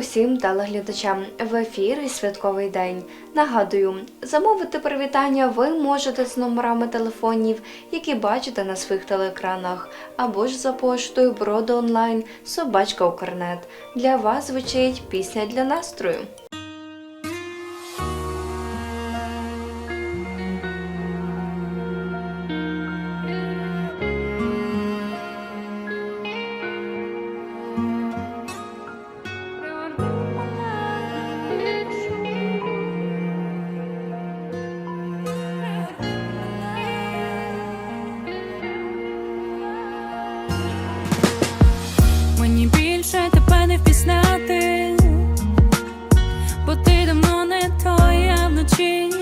усім телеглядачам в ефірі Святковий день. Нагадую, замовити привітання ви можете з номерами телефонів, які бачите на своїх телеекранах, або ж за поштою броду онлайн собачка Укрнет. Для вас звучить пісня для настрою. очень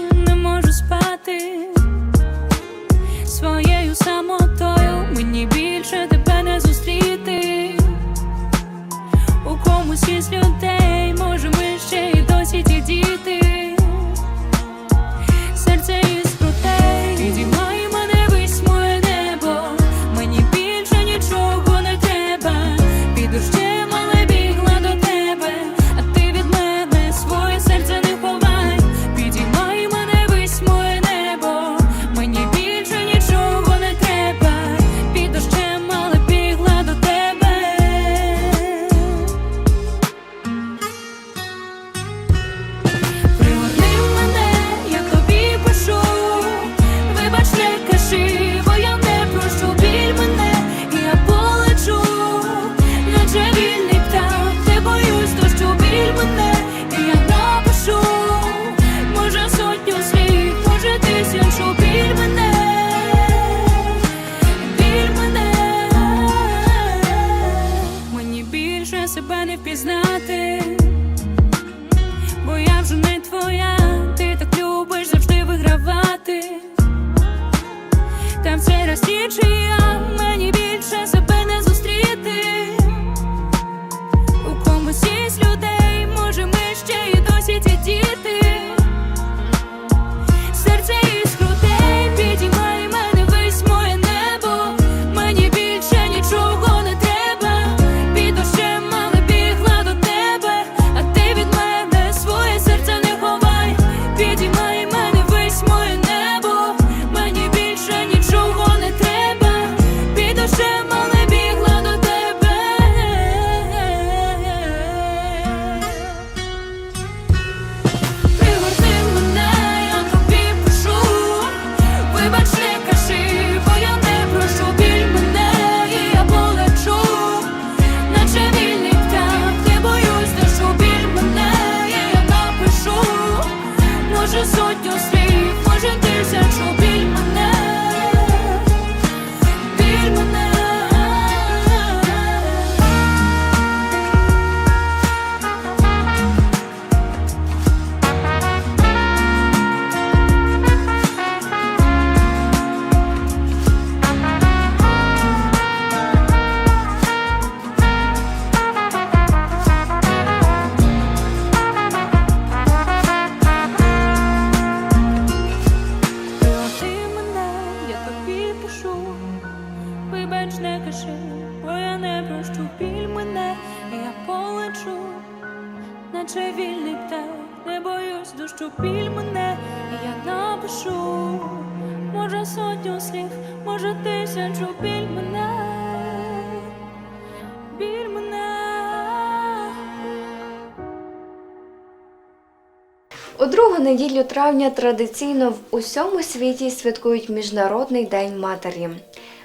У другу неділю травня традиційно в усьому світі святкують Міжнародний день матері.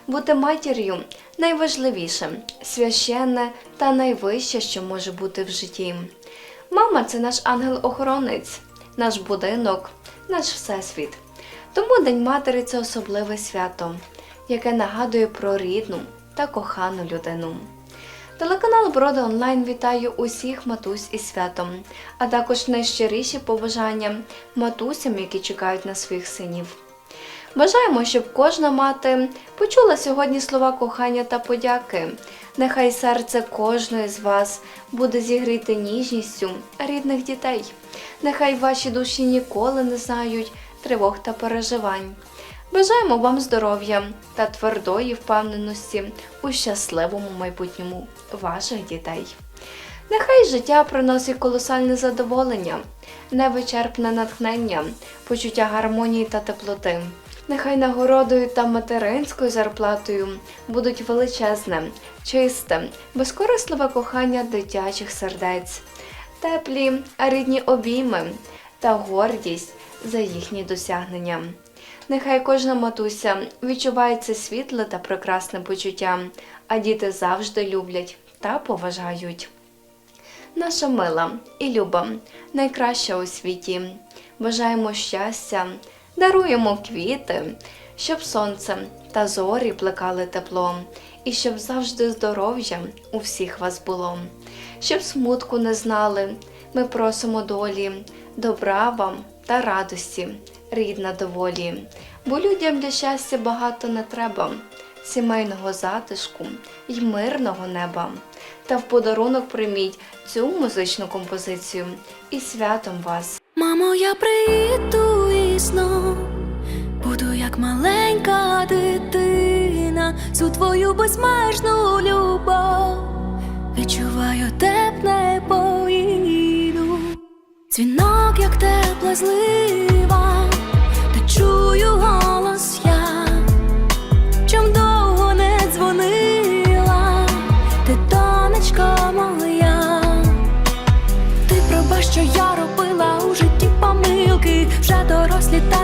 Бути матір'ю найважливіше, священне та найвище, що може бути в житті. Мама це наш ангел-охоронець, наш будинок, наш всесвіт. Тому День матері це особливе свято, яке нагадує про рідну та кохану людину. Телеканал Брода онлайн вітаю усіх матусь із святом, а також найщиріші побажання матусям, які чекають на своїх синів. Бажаємо, щоб кожна мати почула сьогодні слова кохання та подяки. Нехай серце кожної з вас буде зігріти ніжністю рідних дітей. Нехай ваші душі ніколи не знають тривог та переживань. Бажаємо вам здоров'я та твердої впевненості у щасливому майбутньому ваших дітей. Нехай життя приносить колосальне задоволення, невичерпне натхнення, почуття гармонії та теплоти. Нехай нагородою та материнською зарплатою будуть величезне, чисте, безкорисливе кохання дитячих сердець, теплі, рідні обійми та гордість за їхні досягнення. Нехай кожна матуся відчуває це світле та прекрасне почуття, а діти завжди люблять та поважають. Наша мила і люба, найкраща у світі. Бажаємо щастя, даруємо квіти, щоб сонце та зорі плекали тепло, і щоб завжди здоров'я у всіх вас було, щоб смутку не знали. Ми просимо долі, добра вам та радості, рідна доволі, бо людям для щастя багато не треба, сімейного затишку й мирного неба. Та в подарунок прийміть цю музичну композицію. І святом вас. Мамо, я прийду і буду як маленька дитина, всю твою безмежну любов. Відчуваю тепле поїду, дзвінок, як тепла злива,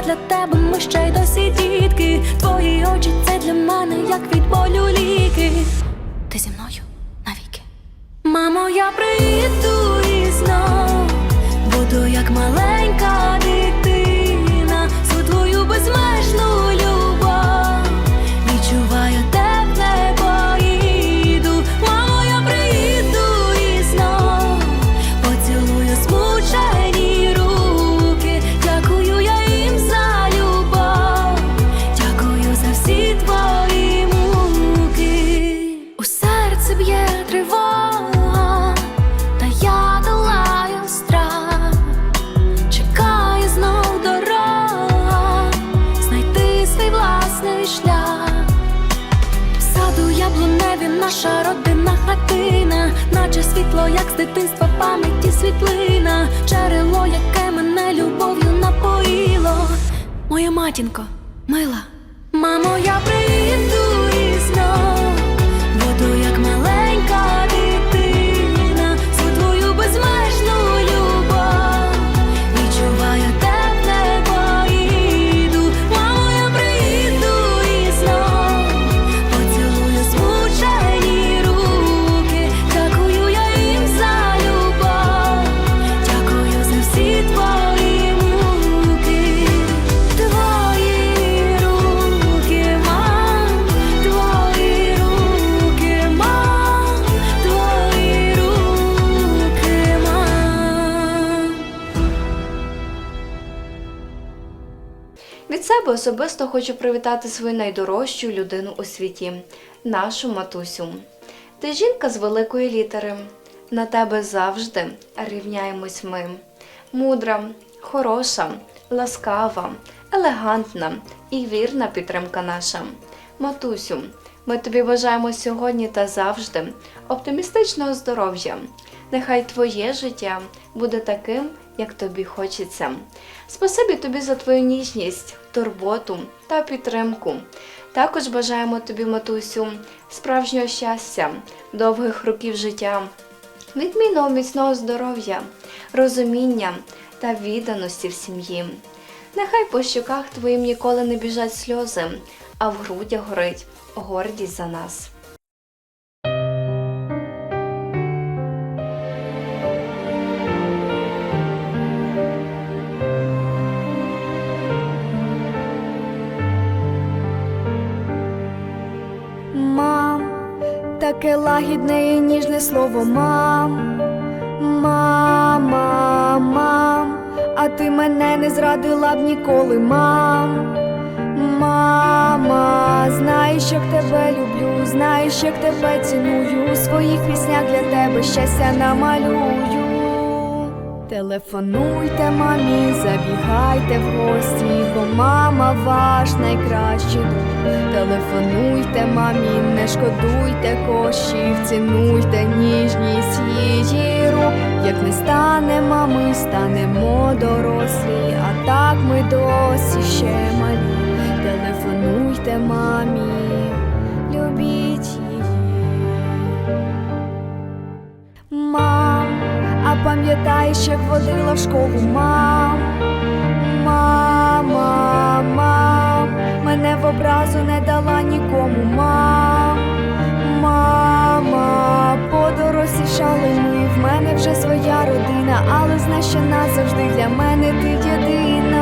для тебе ми ще й досі дітки. Твої очі це для мене, як від болю ліки. Ти зі мною навіки. Мамо, я прийду власний шлях. В саду яблуневі наша родинна хатина, наче світло, як з дитинства пам'яті світлина, джерело, яке мене любов'ю напоїло. Моя матінко, мила, мамо, я прийду себе особисто хочу привітати свою найдорожчу людину у світі, нашу матусю. Ти жінка з великої літери. На тебе завжди рівняємось ми. Мудра, хороша, ласкава, елегантна і вірна підтримка наша. Матусю, ми тобі бажаємо сьогодні та завжди оптимістичного здоров'я. Нехай твоє життя буде таким, як тобі хочеться. Спасибі тобі за твою ніжність, турботу та підтримку. Також бажаємо тобі, матусю, справжнього щастя, довгих років життя, відмінного міцного здоров'я, розуміння та відданості в сім'ї. Нехай по щоках твоїм ніколи не біжать сльози, а в грудях горить гордість за нас. Таке лагідне і ніжне слово мам. Мама, мам, а ти мене не зрадила б ніколи, мам. Мама, знаєш, як тебе люблю, знаєш, як тебе ціную. У своїх піснях для тебе щастя намалюю. Телефонуйте мамі, забігайте в гості, бо мама ваш найкращий друг. Телефонуйте мамі, не шкодуйте коштів, цінуйте ніжність її рук. Як не стане мами, станемо дорослі, а так ми досі ще малі. Телефонуйте мамі, пам'ятаєш, як водила в школу мам? Мама, мам, мене в образу не дала нікому, мам, мама, подорослішали ми, в мене вже своя родина, але знай, що назавжди для мене ти єдина.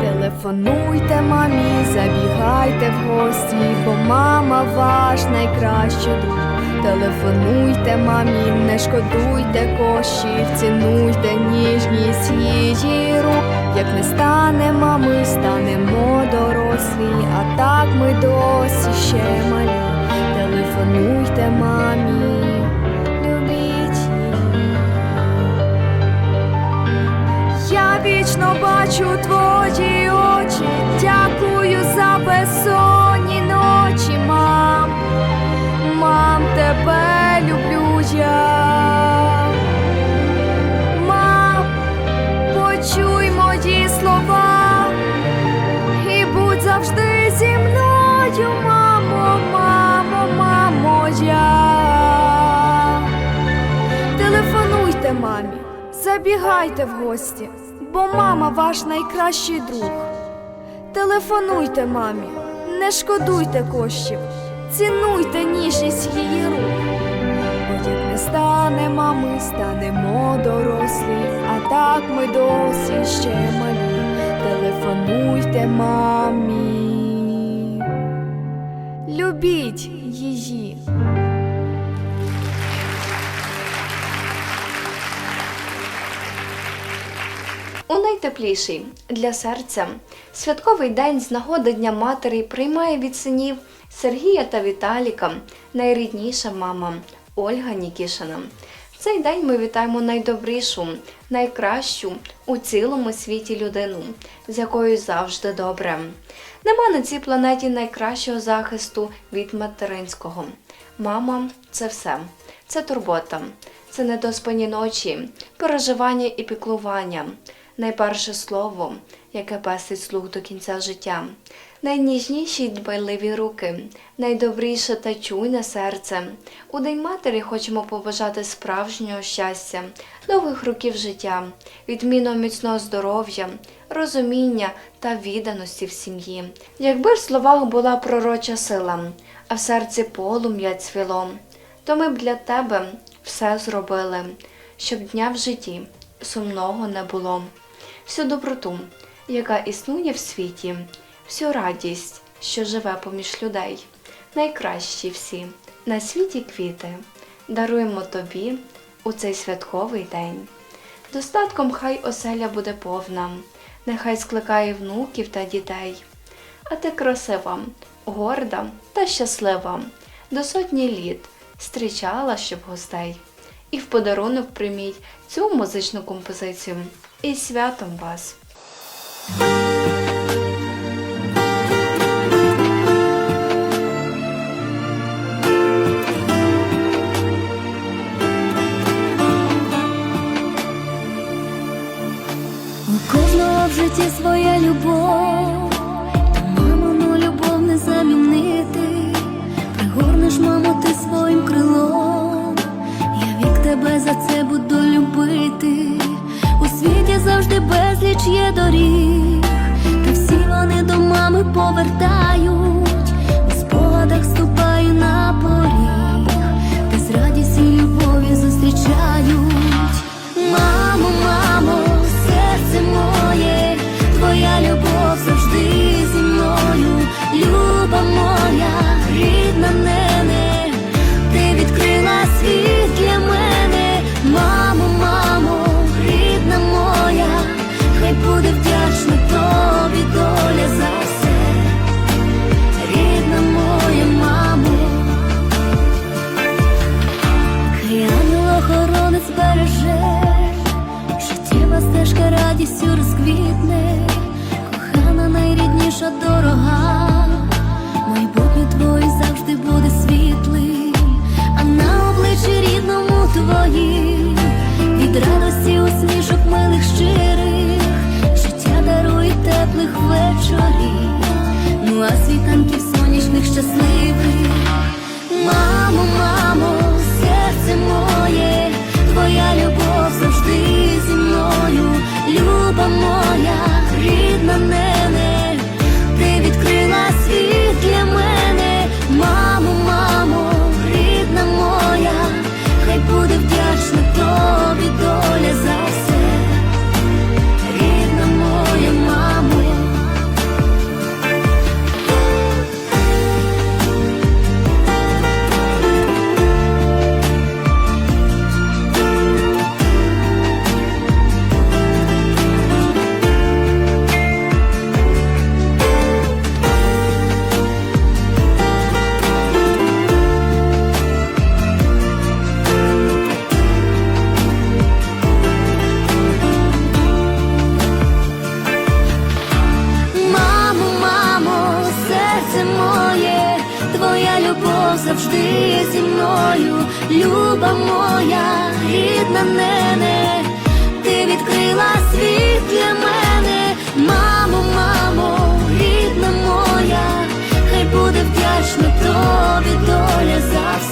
Телефонуйте мамі, забігайте в гості, бо мама ваш найкращий друг. Телефонуйте мамі, не шкодуйте коштів, цінуйте ніжність її рук. Як не стане мами, станемо дорослі, а так ми досі ще малі. Телефонуйте мамі, вічно бачу твої очі, дякую за безсонні тебе люблю я. Мам, почуй мої слова і будь завжди зі мною, мамо, мамо. Телефонуйте мамі, забігайте в гості, бо мама ваш найкращий друг. Телефонуйте мамі, не шкодуйте коштів, цінуйте ніжність її рук. Бо як не стане мами, станемо дорослі, а так ми досі ще малі. Телефонуйте мамі. Любіть її. У найтепліший для серця святковий день з нагоди Дня Матері приймає від синів Сергія та Віталіка найрідніша мама Ольга Нікішина. В цей день ми вітаємо найдобрішу, найкращу у цілому світі людину, з якою завжди добре. Нема на цій планеті найкращого захисту від материнського. Мама це все. Це турбота, це недоспані ночі, переживання і піклування, найперше слово, яке пестить слух до кінця життя, найніжніші й дбайливі руки, найдобріше та чуйне серце. У День матері хочемо побажати справжнього щастя, довгих років життя, відмінного міцного здоров'я, розуміння та відданості в сім'ї. Якби в словах була пророча сила, а в серці полум'я цвіло, то ми б для тебе все зробили, щоб дня в житті сумного не було. Всю доброту, яка існує в світі, всю радість, що живе поміж людей, найкращі всі на світі квіти, даруємо тобі у цей святковий день. Достатком хай оселя буде повна, нехай скликає внуків та дітей. А ти красива, горда та щаслива, до сотні літ зустрічала щоб гостей. І в подарунок прийміть цю музичну композицію. І святом вас! Мами доля за все,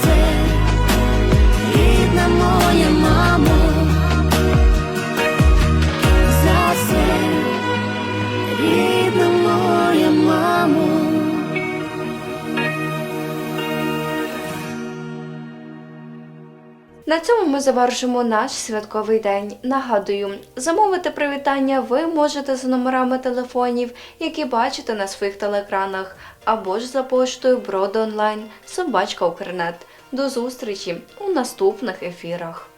На цьому ми завершимо наш святковий день. Нагадую, замовити привітання ви можете за номерами телефонів, які бачите на своїх телеекранах, або ж за поштою Брод онлайн, собачка Укрнет. До зустрічі у наступних ефірах.